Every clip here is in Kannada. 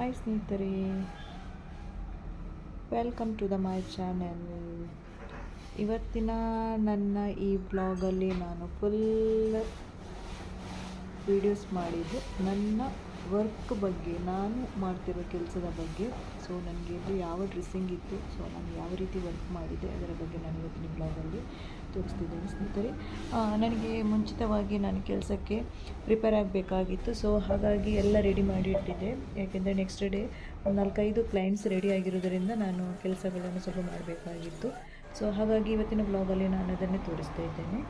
ಹಾಯ್ ಸ್ನೇಹಿತರೆ. Welcome to the my channel ಇವತ್ತಿನ ನನ್ನ ಈ ಬ್ಲಾಗಲ್ಲಿ ನಾನು ಫುಲ್ ವೀಡಿಯೋಸ್ ಮಾಡಿದ್ದು ನನ್ನ ವರ್ಕ್ ಬಗ್ಗೆ, ನಾನು ಮಾಡ್ತಿರೋ ಕೆಲಸದ ಬಗ್ಗೆ ಸೊ ನನಗೆ ಇದು ಯಾವ ಡ್ರೆಸ್ಸಿಂಗ್ ಇತ್ತು ಸೊ ನಾನು ಯಾವ ರೀತಿ ವರ್ಕ್ ಮಾಡಿದೆ ಅದರ ಬಗ್ಗೆ ನಾನು ಇವತ್ತಿನ ಬ್ಲಾಗಲ್ಲಿ ತೋರಿಸ್ತಿದ್ದೇನೆ ಸ್ನೇಹಿತರೆ. ನನಗೆ ಮುಂಚಿತವಾಗಿ ನಾನು ಕೆಲಸಕ್ಕೆ ಪ್ರಿಪೇರ್ ಆಗಬೇಕಾಗಿತ್ತು ಸೊ ಹಾಗಾಗಿ ಎಲ್ಲ ರೆಡಿ ಮಾಡಿ ಇಟ್ಟಿದ್ದೆ. ಯಾಕೆಂದರೆ ನೆಕ್ಸ್ಟ್ ಡೇ ಒಂದು ನಾಲ್ಕೈದು ಕ್ಲೈಂಟ್ಸ್ ರೆಡಿ ಆಗಿರೋದರಿಂದ ನಾನು ಕೆಲಸಗಳನ್ನು ಸ್ವಲ್ಪ ಮಾಡಬೇಕಾಗಿತ್ತು. ಸೊ ಹಾಗಾಗಿ ಇವತ್ತಿನ ಬ್ಲಾಗಲ್ಲಿ ನಾನು ಅದನ್ನೇ ತೋರಿಸ್ತಾ ಇದ್ದೇನೆ.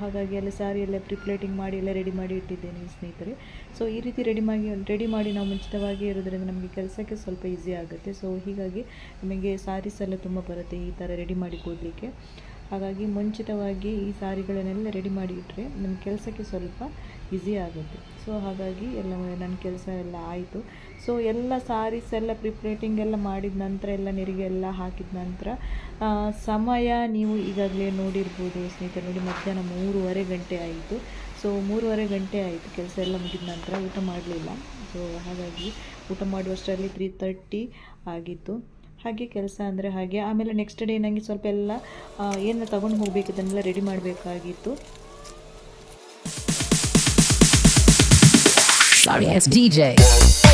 ಹಾಗಾಗಿ ಎಲ್ಲ ಸ್ಯಾರಿ ಎಲ್ಲ ಪ್ರಿಪ್ಲೇಟಿಂಗ್ ಮಾಡಿ ಎಲ್ಲ ರೆಡಿ ಮಾಡಿ ಇಟ್ಟಿದ್ದೇನೆ ಸ್ನೇಹಿತರೆ. ಸೊ ಈ ರೀತಿ ರೆಡಿ ಮಾಡಿ ರೆಡಿ ಮಾಡಿ ನಾವು ಮುಂಚಿತವಾಗಿ ಇರೋದ್ರಿಂದ ನಮಗೆ ಕೆಲಸಕ್ಕೆ ಸ್ವಲ್ಪ ಈಸಿ ಆಗುತ್ತೆ. ಸೊ ಹೀಗಾಗಿ ನಮಗೆ ಸ್ಯಾರೀಸ್ ಎಲ್ಲ ತುಂಬ ಬರುತ್ತೆ ಈ ಥರ ರೆಡಿ ಮಾಡಿ ಕೊಡಲಿಕ್ಕೆ. ಹಾಗಾಗಿ ಮುಂಚಿತವಾಗಿ ಈ ಸಾರಿಗಳನ್ನೆಲ್ಲ ರೆಡಿ ಮಾಡಿ ಇಟ್ಟರೆ ನಮ್ಮ ಕೆಲಸಕ್ಕೆ ಸ್ವಲ್ಪ ಈಸಿ ಆಗುತ್ತೆ. ಸೊ ಹಾಗಾಗಿ ಎಲ್ಲ ನನ್ನ ಕೆಲಸ ಎಲ್ಲ ಆಯಿತು. ಸೊ ಎಲ್ಲ ಸಾರೀಸ್ ಎಲ್ಲ ಪ್ರಿಪ್ರೇಟಿಂಗ್ ಎಲ್ಲ ಮಾಡಿದ ನಂತರ ಎಲ್ಲ ನೆರಿಗೆ ಎಲ್ಲ ಹಾಕಿದ ನಂತರ ಸಮಯ ನೀವು ಈಗಾಗಲೇ ನೋಡಿರ್ಬೋದು ಸ್ನೇಹಿತರೆ, ನೋಡಿ ಮಧ್ಯಾಹ್ನ ಮೂರುವರೆ ಗಂಟೆ ಆಯಿತು. ಸೊ ಮೂರುವರೆ ಗಂಟೆ ಆಯಿತು ಕೆಲಸ ಎಲ್ಲ ಮುಗಿದ ನಂತರ ಊಟ ಮಾಡಲಿಲ್ಲ. ಸೊ ಹಾಗಾಗಿ ಊಟ ಮಾಡುವಷ್ಟರಲ್ಲಿ ತ್ರೀ ತರ್ಟಿ ಆಗಿತ್ತು. ಹಾಗೆ ಕೆಲಸ ಅಂದರೆ ಹಾಗೆ ಆಮೇಲೆ ನೆಕ್ಸ್ಟ್ ಡೇ ನನಗೆ ಸ್ವಲ್ಪ ಎಲ್ಲ ಏನು ತಗೊಂಡು ಹೋಗಬೇಕು ಅದನ್ನೆಲ್ಲ ರೆಡಿ ಮಾಡಬೇಕಾಗಿತ್ತು Sorry, DJ. Ini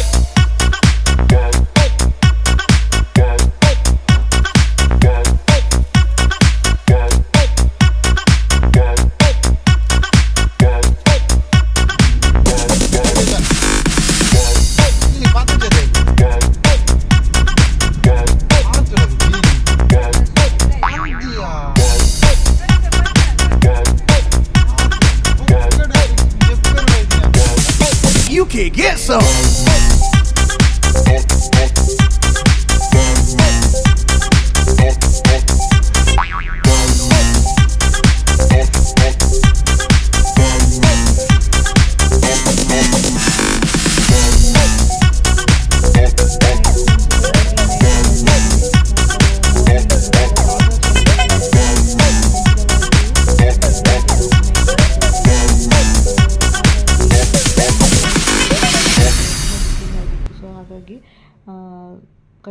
You can get some.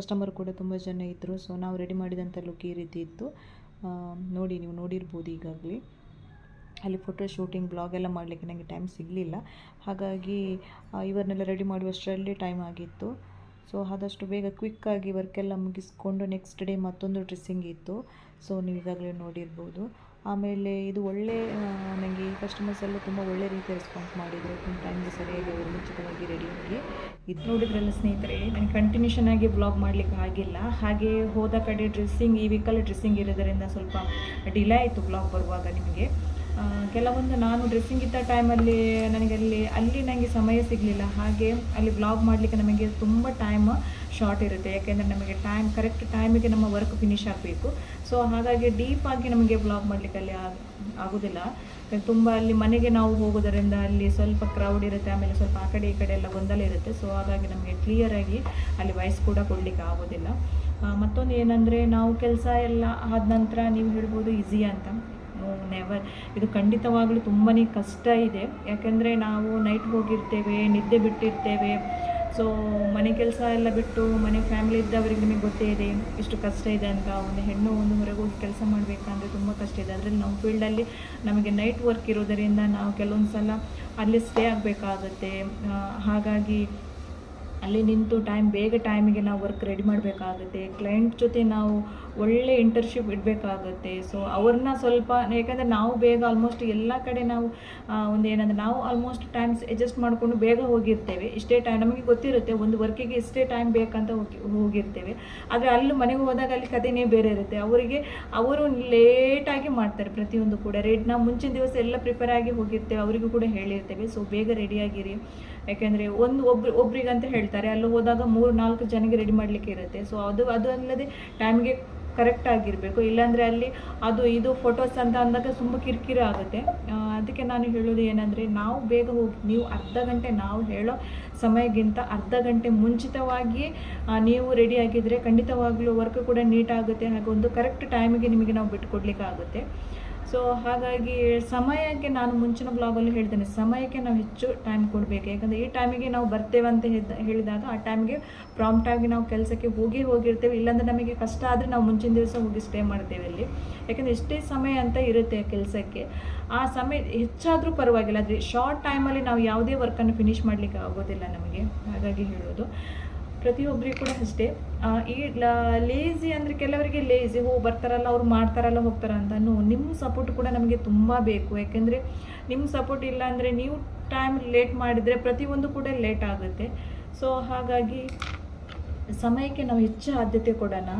Customer ಕೂಡ ತುಂಬ ಜನ ಇದ್ದರು ಸೊ ನಾವು ರೆಡಿ ಮಾಡಿದಂಥ ಲುಕ್ ಈ ರೀತಿ ಇತ್ತು. ನೋಡಿ, ನೀವು ನೋಡಿರ್ಬೋದು ಈಗಾಗಲೇ. ಅಲ್ಲಿ ಫೋಟೋ ಶೂಟಿಂಗ್ ಬ್ಲಾಗ್ ಎಲ್ಲ ಮಾಡಲಿಕ್ಕೆ ನನಗೆ ಟೈಮ್ ಸಿಗಲಿಲ್ಲ. ಹಾಗಾಗಿ ಇವರನ್ನೆಲ್ಲ ರೆಡಿ ಮಾಡುವಷ್ಟರಲ್ಲಿ ಟೈಮ್ ಆಗಿತ್ತು. ಸೊ ಆದಷ್ಟು ಬೇಗ ಕ್ವಿಕ್ಕಾಗಿ ವರ್ಕೆಲ್ಲ ಮುಗಿಸ್ಕೊಂಡು ನೆಕ್ಸ್ಟ್ ಡೇ ಮತ್ತೊಂದು ಡ್ರೆಸ್ಸಿಂಗ್ ಇತ್ತು. ಸೊ ನೀವು ಈಗಾಗಲೇ ನೋಡಿರ್ಬೋದು. ಆಮೇಲೆ ಇದು ಒಳ್ಳೆ ನನಗೆ ಕಸ್ಟಮರ್ಸ್ ಎಲ್ಲ ತುಂಬ ಒಳ್ಳೆ ರೀತಿ ರೆಸ್ಪಾನ್ಸ್ ಮಾಡಿದರು. ತುಂಬ ಟೈಮ್ಗೆ ಸರಿಯಾಗಿ ಅವರು ಮುಂಚಿತವಾಗಿ ರೆಡಿಯಾಗಿ ಇದು ನೋಡಿದ್ರಲ್ಲ ಸ್ನೇಹಿತರೆ, ನನಗೆ ಕಂಟಿನ್ಯೂಷನ್ ಆಗಿ ಬ್ಲಾಗ್ ಮಾಡಲಿಕ್ಕೆ ಆಗಿಲ್ಲ. ಹಾಗೆ ಹೋದ ಕಡೆ ಡ್ರೆಸ್ಸಿಂಗ್ ಈ ವೀಕಲ್ಲಿ ಡ್ರೆಸ್ಸಿಂಗ್ ಇರೋದರಿಂದ ಸ್ವಲ್ಪ ಡಿಲೇ ಆಯಿತು ಬ್ಲಾಗ್ ಬರುವಾಗ ನಿಮಗೆ. ಕೆಲವೊಂದು ನಾನು ಡ್ರೆಸ್ಸಿಂಗ್ ಇದ್ದ ಟೈಮಲ್ಲಿ ನನಗೆ ಅಲ್ಲಿ ಅಲ್ಲಿ ನನಗೆ ಸಮಯ ಸಿಗಲಿಲ್ಲ. ಹಾಗೆ ಅಲ್ಲಿ ಬ್ಲಾಗ್ ಮಾಡಲಿಕ್ಕೆ ನಮಗೆ ತುಂಬ ಟೈಮ್ ಶಾರ್ಟ್ ಇರುತ್ತೆ. ಯಾಕೆಂದರೆ ನಮಗೆ ಟೈಮ್ ಕರೆಕ್ಟ್ ಟೈಮಿಗೆ ನಮ್ಮ ವರ್ಕ್ ಫಿನಿಶ್ ಆಗಬೇಕು. ಸೊ ಹಾಗಾಗಿ ಡೀಪಾಗಿ ನಮಗೆ ಬ್ಲಾಗ್ ಮಾಡಲಿಕ್ಕೆ ಅಲ್ಲಿ ಆಗೋದಿಲ್ಲ. ತುಂಬ ಅಲ್ಲಿ ಮನೆಗೆ ನಾವು ಹೋಗೋದರಿಂದ ಅಲ್ಲಿ ಸ್ವಲ್ಪ ಕ್ರೌಡ್ ಇರುತ್ತೆ, ಆಮೇಲೆ ಸ್ವಲ್ಪ ಆ ಕಡೆ ಈ ಕಡೆ ಎಲ್ಲ ಗೊಂದಲ ಇರುತ್ತೆ. ಸೊ ಹಾಗಾಗಿ ನಮಗೆ ಕ್ಲಿಯರಾಗಿ ಅಲ್ಲಿ ವಾಯ್ಸ್ ಕೂಡ ಕೊಡಲಿಕ್ಕೆ ಆಗೋದಿಲ್ಲ. ಮತ್ತೊಂದು ಏನಂದರೆ ನಾವು ಕೆಲಸ ಎಲ್ಲ ಆದ ನಂತರ ನೀವು ಹೇಳ್ಬೋದು ಈಸಿ ಅಂತ. ನೆವರ್ ಇದು ಖಂಡಿತವಾಗಲೂ ತುಂಬಾ ಕಷ್ಟ ಇದೆ. ಯಾಕೆಂದರೆ ನಾವು ನೈಟ್ ಹೋಗಿರ್ತೇವೆ, ನಿದ್ದೆ ಬಿಟ್ಟಿರ್ತೇವೆ. ಸೊ ಮನೆ ಕೆಲಸ ಎಲ್ಲ ಬಿಟ್ಟು ಮನೆ ಫ್ಯಾಮಿಲಿ ಇದ್ದವರಿಗೆ ನಿಮಗೆ ಗೊತ್ತೇ ಇದೆ ಎಷ್ಟು ಕಷ್ಟ ಇದೆ ಅಂತ ಒಂದು ಹೆಣ್ಣು ಒಂದು ಹೊರಗೆ ಹೋಗಿ ಕೆಲಸ ಮಾಡಬೇಕಂದ್ರೆ ತುಂಬ ಕಷ್ಟ ಇದೆ. ಅದರಲ್ಲಿ ನಮ್ಮ ಫೀಲ್ಡಲ್ಲಿ ನಮಗೆ ನೈಟ್ ವರ್ಕ್ ಇರೋದರಿಂದ ನಾವು ಕೆಲವೊಂದು ಸಲ ಅಲ್ಲಿ ಸ್ಟೇ ಆಗಬೇಕಾಗತ್ತೆ. ಹಾಗಾಗಿ ಅಲ್ಲಿ ನಿಂತು ಟೈಮ್ ಬೇಗ ಟೈಮಿಗೆ ನಾವು ವರ್ಕ್ ರೆಡಿ ಮಾಡಬೇಕಾಗುತ್ತೆ. ಕ್ಲೈಂಟ್ ಜೊತೆ ನಾವು ಒಳ್ಳೆ ಇಂಟರ್ಶಿಪ್ ಇಡಬೇಕಾಗುತ್ತೆ. ಸೊ ಅವ್ರನ್ನ ಸ್ವಲ್ಪ, ಯಾಕಂದರೆ ನಾವು ಬೇಗ ಆಲ್ಮೋಸ್ಟ್ ಎಲ್ಲ ಕಡೆ ನಾವು ಒಂದು ಏನಂದರೆ ನಾವು ಆಲ್ಮೋಸ್ಟ್ ಟೈಮ್ಸ್ ಅಡ್ಜಸ್ಟ್ ಮಾಡಿಕೊಂಡು ಬೇಗ ಹೋಗಿರ್ತೇವೆ. ಇಷ್ಟೇ ಟೈಮ್ ನಮಗೆ ಗೊತ್ತಿರುತ್ತೆ, ಒಂದು ವರ್ಕಿಗೆ ಇಷ್ಟೇ ಟೈಮ್ ಬೇಕಂತ ಹೋಗಿ, ಹೋಗಿರ್ತೇವೆ. ಆದರೆ ಅಲ್ಲಿ ಮನೆಗೆ ಹೋದಾಗ ಅಲ್ಲಿ ಕಥೆನೇ ಬೇರೆ ಇರುತ್ತೆ. ಅವರಿಗೆ, ಅವರು ಲೇಟಾಗಿ ಮಾಡ್ತಾರೆ ಪ್ರತಿಯೊಂದು ಕೂಡ. ರೆಡ್ ನಾವು ಮುಂಚಿನ ದಿವಸ ಎಲ್ಲ ಪ್ರಿಪೇರ್ ಆಗಿ ಹೋಗಿರ್ತೇವೆ, ಅವರಿಗೂ ಕೂಡ ಹೇಳಿರ್ತೇವೆ. ಸೊ ಬೇಗ ರೆಡಿಯಾಗಿರಿ ಯಾಕೆಂದರೆ ಒಂದು ಒಬ್ರು, ಒಬ್ರಿಗಂತ ಹೇಳ್ತಾರೆ, ಅಲ್ಲಿ ಹೋದಾಗ ಮೂರು, ನಾಲ್ಕು ಜನಕ್ಕೆ ರೆಡಿ ಮಾಡಲಿಕ್ಕೆ ಇರುತ್ತೆ. ಸೊ ಅದು ಅದು ಅಲ್ಲದೆ ಟೈಮ್ಗೆ ಕರೆಕ್ಟ್ ಆಗಿರಬೇಕು. ಇಲ್ಲಾಂದರೆ ಅಲ್ಲಿ ಅದು, ಇದು ಫೋಟೋಸ್ ಅಂತ ಅಂದಾಗ ತುಂಬ ಕಿರಿಕಿರಿ ಆಗುತ್ತೆ. ಅದಕ್ಕೆ ನಾನು ಹೇಳೋದು ಏನಂದರೆ, ನಾವು ಬೇಗ ಹೋಗಿ, ನೀವು ಅರ್ಧ ಗಂಟೆ ನಾವು ಹೇಳೋ ಸಮಯಕ್ಕಿಂತ ಅರ್ಧ ಗಂಟೆ ಮುಂಚಿತವಾಗಿ ನೀವು ರೆಡಿ ಆಗಿದ್ದರೆ ಖಂಡಿತವಾಗ್ಲೂ ವರ್ಕ್ ಕೂಡ ನೀಟಾಗುತ್ತೆ ಹಾಗೆ ಒಂದು ಕರೆಕ್ಟ್ ಟೈಮಿಗೆ ನಿಮಗೆ ನಾವು ಬಿಟ್ಕೊಡ್ಲಿಕ್ಕೆ ಆಗುತ್ತೆ ಸೊ ಹಾಗಾಗಿ ಸಮಯಕ್ಕೆ ನಾನು ಮುಂಚಿನ ಬ್ಲಾಗಲ್ಲಿ ಹೇಳ್ತೇನೆ. ಸಮಯಕ್ಕೆ ನಾವು ಹೆಚ್ಚು ಟೈಮ್ ಕೊಡಬೇಕು. ಯಾಕಂದರೆ ಈ ಟೈಮಿಗೆ ನಾವು ಬರ್ತೇವೆ ಅಂತ ಹೇಳ್ದ- ಹೇಳಿದಾಗ ಆ ಟೈಮ್ಗೆ ಪ್ರಾಂಪ್ಟಾಗಿ ನಾವು ಕೆಲಸಕ್ಕೆ ಹೋಗಿ ಹೋಗಿರ್ತೇವೆ. ಇಲ್ಲಾಂದರೆ ನಮಗೆ ಕಷ್ಟ ಆದರೆ ನಾವು ಮುಂಚಿನ ದಿವಸ ಹೋಗಿ ಸ್ಟೇ ಮಾಡ್ತೇವೆ ಅಲ್ಲಿ. ಯಾಕಂದರೆ ಎಷ್ಟೇ ಸಮಯ ಅಂತ ಇರುತ್ತೆ ಕೆಲಸಕ್ಕೆ. ಆ ಸಮಯ ಹೆಚ್ಚಾದರೂ ಪರವಾಗಿಲ್ಲ. ಆದರೆ ಶಾರ್ಟ್ ಟೈಮಲ್ಲಿ ನಾವು ಯಾವುದೇ ವರ್ಕನ್ನು ಫಿನಿಷ್ ಮಾಡಲಿಕ್ಕೆ ಆಗೋದಿಲ್ಲ ನಮಗೆ. ಹಾಗಾಗಿ ಹೇಳೋದು ಪ್ರತಿಯೊಬ್ಬರಿಗೂ ಕೂಡ ಅಷ್ಟೇ. ಈ ಲೇಜಿ ಅಂದರೆ ಕೆಲವರಿಗೆ ಲೇಜಿ ಹೋ ಬರ್ತಾರಲ್ಲ, ಅವ್ರು ಮಾಡ್ತಾರಲ್ಲ, ಹೋಗ್ತಾರ ಅಂತ ನಿಮ್ಮ ಸಪೋರ್ಟ್ ಕೂಡ ನಮಗೆ ತುಂಬ ಬೇಕು. ಯಾಕೆಂದರೆ ನಿಮ್ಮ ಸಪೋರ್ಟ್ ಇಲ್ಲ ಅಂದರೆ ನೀವು ಟೈಮ್ ಲೇಟ್ ಮಾಡಿದರೆ ಪ್ರತಿಯೊಂದು ಕೂಡ ಲೇಟ್ ಆಗುತ್ತೆ. ಸೊ ಹಾಗಾಗಿ ಸಮಯಕ್ಕೆ ನಾವು ಹೆಚ್ಚು ಆದ್ಯತೆ ಕೊಡೋಣ.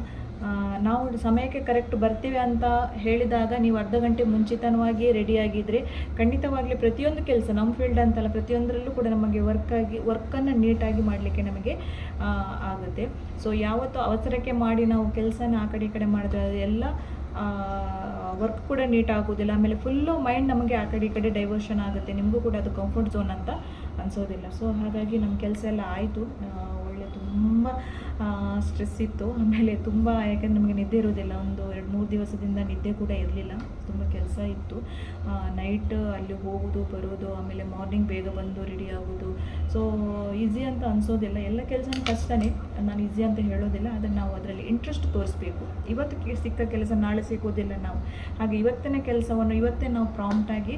ನಾವು ಸಮಯಕ್ಕೆ ಕರೆಕ್ಟ್ ಬರ್ತೀವಿ ಅಂತ ಹೇಳಿದಾಗ ನೀವು ಅರ್ಧ ಗಂಟೆ ಮುಂಚಿತವಾಗಿ ರೆಡಿಯಾಗಿದ್ದರೆ ಖಂಡಿತವಾಗಲಿ ಪ್ರತಿಯೊಂದು ಕೆಲಸ ನಮ್ಮ ಫೀಲ್ಡ್ ಅಂತಲ್ಲ, ಪ್ರತಿಯೊಂದರಲ್ಲೂ ಕೂಡ ನಮಗೆ ವರ್ಕಾಗಿ ವರ್ಕನ್ನು ನೀಟಾಗಿ ಮಾಡಲಿಕ್ಕೆ ನಮಗೆ ಆಗುತ್ತೆ. ಸೊ ಯಾವತ್ತು ಅವಸರಕ್ಕೆ ಮಾಡಿ ನಾವು ಕೆಲಸನ ಆ ಕಡೆ ಈ ಕಡೆ ಮಾಡಿದ್ರೆ ಅದೆಲ್ಲ ವರ್ಕ್ ಕೂಡ ನೀಟ್ ಆಗೋದಿಲ್ಲ. ಆಮೇಲೆ ಫುಲ್ಲು ಮೈಂಡ್ ನಮಗೆ ಆ ಕಡೆ ಈ ಕಡೆ ಡೈವರ್ಷನ್ ಆಗುತ್ತೆ. ನಿಮಗೂ ಕೂಡ ಅದು ಕಂಫರ್ಟ್ ಝೋನ್ ಅಂತ ಅನಿಸೋದಿಲ್ಲ. ಸೊ ಹಾಗಾಗಿ ನಮ್ಮ ಕೆಲಸ ಎಲ್ಲ ಆಯಿತು. ಒಳ್ಳೆ ತುಂಬ ಸ್ಟ್ರೆಸ್ ಇತ್ತು. ಆಮೇಲೆ ತುಂಬ, ಯಾಕೆಂದರೆ ನಮಗೆ ನಿದ್ದೆ ಇರೋದಿಲ್ಲ. ಒಂದು ಎರಡು, ಮೂರು ದಿವಸದಿಂದ ನಿದ್ದೆ ಕೂಡ ಇರಲಿಲ್ಲ. ತುಂಬ ಕೆಲಸ ಇತ್ತು. ನೈಟ್ ಅಲ್ಲಿ ಹೋಗೋದು, ಬರೋದು, ಆಮೇಲೆ ಮಾರ್ನಿಂಗ್ ಬೇಗ ಬಂದು ರೆಡಿ ಆಗೋದು. ಸೊ ಈಸಿ ಅಂತ ಅನಿಸೋದಿಲ್ಲ. ಎಲ್ಲ ಕೆಲಸನೂ ಕಷ್ಟನೇ. ನಾನು ಈಸಿ ಅಂತ ಹೇಳೋದಿಲ್ಲ. ಆದರೆ ನಾವು ಅದರಲ್ಲಿ ಇಂಟ್ರೆಸ್ಟ್ ತೋರಿಸ್ಬೇಕು. ಇವತ್ತು ಸಿಕ್ಕ ಕೆಲಸ ನಾಳೆ ಸಿಗೋದಿಲ್ಲ ನಾವು. ಹಾಗೆ ಇವತ್ತಿನ ಕೆಲಸವನ್ನು ಇವತ್ತೇ ನಾವು ಪ್ರಾಂಪ್ಟಾಗಿ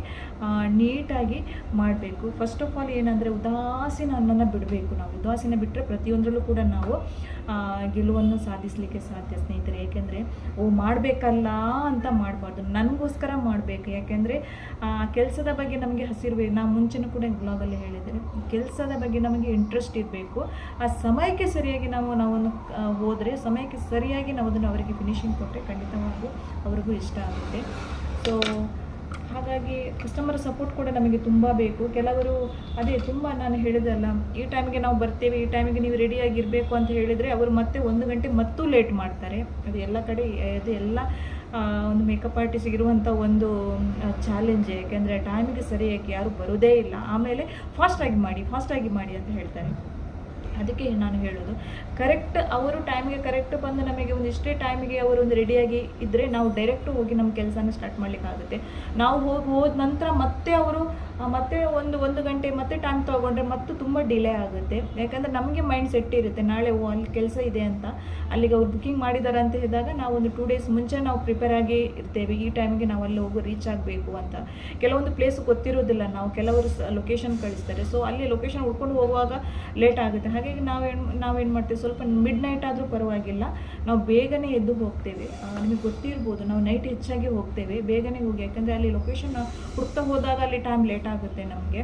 ನೀಟಾಗಿ ಮಾಡಬೇಕು. ಫಸ್ಟ್ ಆಫ್ ಆಲ್ ಏನಂದರೆ, ಉದಾಸೀನ ಅನ್ನೋನ್ನ ಬಿಡಬೇಕು ನಾವು. ಉದಾಸೀನ ಬಿಟ್ಟರೆ ಪ್ರತಿಯೊಂದರಲ್ಲೂ ಕೂಡ ನಾವು ಗೆಲುವನ್ನು ಸಾಧಿಸಲಿಕ್ಕೆ ಸಾಧ್ಯ ಸ್ನೇಹಿತರೆ ಏಕೆಂದರೆ ಓ, ಮಾಡಬೇಕಲ್ಲ ಅಂತ ಮಾಡಬಾರ್ದು. ನನಗೋಸ್ಕರ ಮಾಡಬೇಕು. ಯಾಕೆಂದರೆ ಕೆಲಸದ ಬಗ್ಗೆ ನಮಗೆ ಹಸಿರು ನಾವು ಮುಂಚೆನೂ ಕೂಡ ಬ್ಲಾಗಲ್ಲಿ ಹೇಳಿದರೆ ಕೆಲಸದ ಬಗ್ಗೆ ನಮಗೆ ಇಂಟ್ರೆಸ್ಟ್ ಇರಬೇಕು. ಆ ಸಮಯಕ್ಕೆ ಸರಿಯಾಗಿ ನಾವು, ನಾವನ್ನು ಹೋದರೆ, ಸಮಯಕ್ಕೆ ಸರಿಯಾಗಿ ನಾವು ಅದನ್ನು ಅವರಿಗೆ ಫಿನಿಶಿಂಗ್ ಕೊಟ್ಟರೆ ಖಂಡಿತವಾಗೂ ಅವ್ರಿಗೂ ಇಷ್ಟ ಆಗುತ್ತೆ. ಸೊ ಹಾಗಾಗಿ ಕಸ್ಟಮರ್ ಸಪೋರ್ಟ್ ಕೂಡ ನಮಗೆ ತುಂಬ ಬೇಕು. ಕೆಲವರು ಅದೇ ತುಂಬ ನಾನು ಹೇಳಿದಲ್ಲ, ಈ ಟೈಮಿಗೆ ನಾವು ಬರ್ತೇವೆ, ಈ ಟೈಮಿಗೆ ನೀವು ರೆಡಿಯಾಗಿರಬೇಕು ಅಂತ ಹೇಳಿದರೆ ಅವರು ಮತ್ತೆ ಒಂದು ಗಂಟೆ ಮತ್ತೂ ಲೇಟ್ ಮಾಡ್ತಾರೆ. ಅದು ಎಲ್ಲ ಕಡೆ, ಅದು ಎಲ್ಲ ಒಂದು ಮೇಕಪ್ ಆರ್ಟಿಸ್ಟಿಗಿರುವಂಥ ಒಂದು ಚಾಲೆಂಜ್ ಯಾಕೆಂದರೆ ಟೈಮಿಗೆ ಸರಿಯಾಗಿ ಯಾರು ಬರೋದೇ ಇಲ್ಲ. ಆಮೇಲೆ ಫಾಸ್ಟಾಗಿ ಮಾಡಿ ಫಾಸ್ಟಾಗಿ ಮಾಡಿ ಅಂತ ಹೇಳ್ತಾರೆ. ಅದಕ್ಕೆ ನಾನು ಹೇಳೋದು. ಕರೆಕ್ಟ್ ಅವರು ಟೈಮ್ಗೆ ಕರೆಕ್ಟ್ ಬಂದು ನಮಗೆ ಒಂದು ಇಷ್ಟೇ ಟೈಮಿಗೆ ಅವರು ಒಂದು ರೆಡಿಯಾಗಿ ಇದ್ದರೆ ನಾವು ಡೈರೆಕ್ಟ್ ಹೋಗಿ ನಮ್ಮ ಕೆಲಸನ ಸ್ಟಾರ್ಟ್ ಮಾಡಲಿಕ್ಕಾಗುತ್ತೆ. ನಾವು ಹೋಗಿ ಹೋದ ನಂತರ ಮತ್ತೆ ಅವರು ಮತ್ತೆ ಒಂದು ಒಂದು ಗಂಟೆ ಮತ್ತೆ ಟೈಮ್ ತೊಗೊಂಡ್ರೆ ಮತ್ತೆ ತುಂಬ ಡಿಲೇ ಆಗುತ್ತೆ. ಯಾಕಂದರೆ ನಮಗೆ ಮೈಂಡ್ ಸೆಟ್ ಇರುತ್ತೆ. ನಾಳೆ, ಓ, ಅಲ್ಲಿ ಕೆಲಸ ಇದೆ ಅಂತ. ಅಲ್ಲಿಗೆ ಅವ್ರು ಬುಕ್ಕಿಂಗ್ ಮಾಡಿದ್ದಾರೆ ಅಂತ ಹೇಳಿದಾಗ ನಾವು ಒಂದು ಟೂ ಡೇಸ್ ಮುಂಚೆ ನಾವು ಪ್ರಿಪೇರ್ ಆಗಿ ಇರ್ತೇವೆ. ಈ ಟೈಮ್ಗೆ ನಾವು ಅಲ್ಲಿ ಹೋಗಿ ರೀಚ್ ಆಗಬೇಕು ಅಂತ. ಕೆಲವೊಂದು ಪ್ಲೇಸ್ ಗೊತ್ತಿರೋದಿಲ್ಲ. ನಾವು ಕೆಲವರು ಲೊಕೇಶನ್ ಕಳಿಸ್ತಾರೆ. ಸೊ ಅಲ್ಲಿ ಲೊಕೇಶನ್ ಹುಡ್ಕೊಂಡು ಹೋಗುವಾಗ ಲೇಟ್ ಆಗುತ್ತೆ. ಹಾಗಾಗಿ ನಾವೇನು ನಾವೇನು ಮಾಡ್ತೀವಿ, ಸ್ವಲ್ಪ ಮಿಡ್ ನೈಟ್ ಆದರೂ ಪರವಾಗಿಲ್ಲ. ನಾವು ಬೇಗನೆ ಎದ್ದು ಹೋಗ್ತೇವೆ. ನಿಮಗೆ ಗೊತ್ತಿರ್ಬೋದು, ನಾವು ನೈಟ್ ಹೆಚ್ಚಾಗಿ ಹೋಗ್ತೇವೆ. ಬೇಗನೆ ಹೋಗಿ, ಯಾಕಂದರೆ ಅಲ್ಲಿ ಲೊಕೇಶನ್ ಹುಡ್ತಾ ಹೋದಾಗ ಅಲ್ಲಿ ಟೈಮ್ ಲೇಟ್ ಆಗುತ್ತೆ ನಮಗೆ.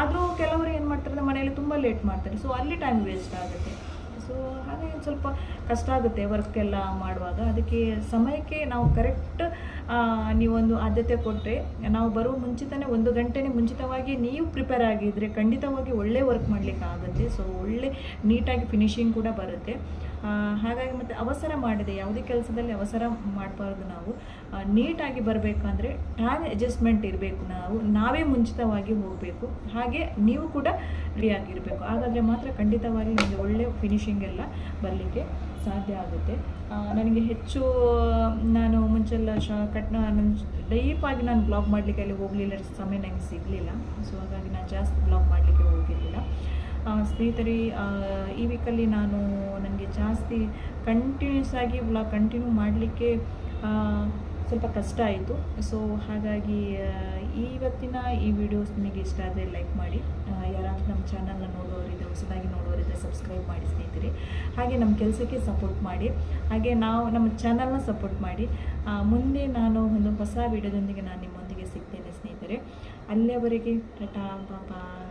ಆದರೂ ಕೆಲವರು ಏನು ಮಾಡ್ತಾರೆ, ಮನೆಯಲ್ಲಿ ತುಂಬ ಲೇಟ್ ಮಾಡ್ತಾರೆ. ಸೊ ಅಲ್ಲಿ ಟೈಮ್ ವೇಸ್ಟ್ ಆಗುತ್ತೆ. ಸೊ ಹಾಗೆ ಒಂದು ಸ್ವಲ್ಪ ಕಷ್ಟ ಆಗುತ್ತೆ ವರ್ಕ್ ಎಲ್ಲ ಮಾಡುವಾಗ. ಅದಕ್ಕೆ ಸಮಯಕ್ಕೆ ನಾವು ಕರೆಕ್ಟ್ ನೀವೊಂದು ಆದ್ಯತೆ ಕೊಟ್ಟರೆ ನಾವು ಬರುವ ಮುಂಚಿತನೇ ಒಂದು ಗಂಟೆನೇ ಮುಂಚಿತವಾಗಿ ನೀವು ಪ್ರಿಪೇರ್ ಆಗಿದ್ದರೆ ಖಂಡಿತವಾಗಿ ಒಳ್ಳೆ ವರ್ಕ್ ಮಾಡಲಿಕ್ಕೆ ಆಗುತ್ತೆ. ಸೊ ಒಳ್ಳೆ ನೀಟಾಗಿ ಫಿನಿಶಿಂಗ್ ಕೂಡ ಬರುತ್ತೆ. ಹಾಗಾಗಿ ಮತ್ತು ಅವಸರ ಮಾಡಿದೆ, ಯಾವುದೇ ಕೆಲಸದಲ್ಲಿ ಅವಸರ ಮಾಡಬಾರ್ದು ನಾವು. ನೀಟಾಗಿ ಬರಬೇಕಂದ್ರೆ ಟೈಮ್ ಅಡ್ಜಸ್ಟ್ಮೆಂಟ್ ಇರಬೇಕು ನಾವು. ನಾವೇ ಮುಂಚಿತವಾಗಿ ಹೋಗಬೇಕು. ಹಾಗೆ ನೀವು ಕೂಡ ರೆಡಿಯಾಗಿರಬೇಕು ಹಾಗಾದರೆ ಮಾತ್ರ ಖಂಡಿತವಾಗಿ ನಿಮಗೆ ಒಳ್ಳೆಯ ಫಿನಿಷಿಂಗ್ ಎಲ್ಲ ಬರಲಿಕ್ಕೆ ಸಾಧ್ಯ ಆಗುತ್ತೆ. ನನಗೆ ಹೆಚ್ಚು, ನಾನು ಮುಂಚೆಲ್ಲ ಶ ಕಟ್ ನಾನು ಡೀಪಾಗಿ ನಾನು ಬ್ಲಾಗ್ ಮಾಡಲಿಕ್ಕೆ ಅಲ್ಲಿ ಹೋಗಲಿಲ್ಲ, ಸಮಯ ನನಗೆ ಸಿಗಲಿಲ್ಲ. ಸೊ ಹಾಗಾಗಿ ನಾನು ಜಾಸ್ತಿ ಬ್ಲಾಗ್ ಮಾಡಲಿಕ್ಕೆ ಹೋಗಿರಲಿಲ್ಲ ಸ್ನೇಹಿತರೆ ಈ ವೀಕಲ್ಲಿ ನಾನು ನನಗೆ ಜಾಸ್ತಿ ಕಂಟಿನ್ಯೂಸ್ ಆಗಿ ಬ್ಲಾಗ್ ಕಂಟಿನ್ಯೂ ಮಾಡಲಿಕ್ಕೆ ಸ್ವಲ್ಪ ಕಷ್ಟ ಆಯಿತು. ಸೊ ಹಾಗಾಗಿ ಇವತ್ತಿನ ಈ ವಿಡಿಯೋಸ್ ನಿಮಗೆ ಇಷ್ಟ ಆದರೆ ಲೈಕ್ ಮಾಡಿ. ಯಾರಾದರೂ ನಮ್ಮ ಚಾನಲ್ನ ನೋಡೋರಿದೆ ಹೊಸದಾಗಿ ನೋಡೋರಿದೆ ಸಬ್ಸ್ಕ್ರೈಬ್ ಮಾಡಿ ಸ್ನೇಹಿತರೆ. ಹಾಗೆ ನಮ್ಮ ಕೆಲಸಕ್ಕೆ ಸಪೋರ್ಟ್ ಮಾಡಿ. ಹಾಗೆ ನಾವು ನಮ್ಮ ಚಾನಲ್ನ ಸಪೋರ್ಟ್ ಮಾಡಿ. ಮುಂದೆ ನಾನು ಒಂದು ಹೊಸ ವಿಡಿಯೋದೊಂದಿಗೆ ನಾನು ನಿಮ್ಮೊಂದಿಗೆ ಸಿಗ್ತೇನೆ ಸ್ನೇಹಿತರೆ. ಅಲ್ಲಿಯವರೆಗೆ ಟಟಾ ಬಾಯ್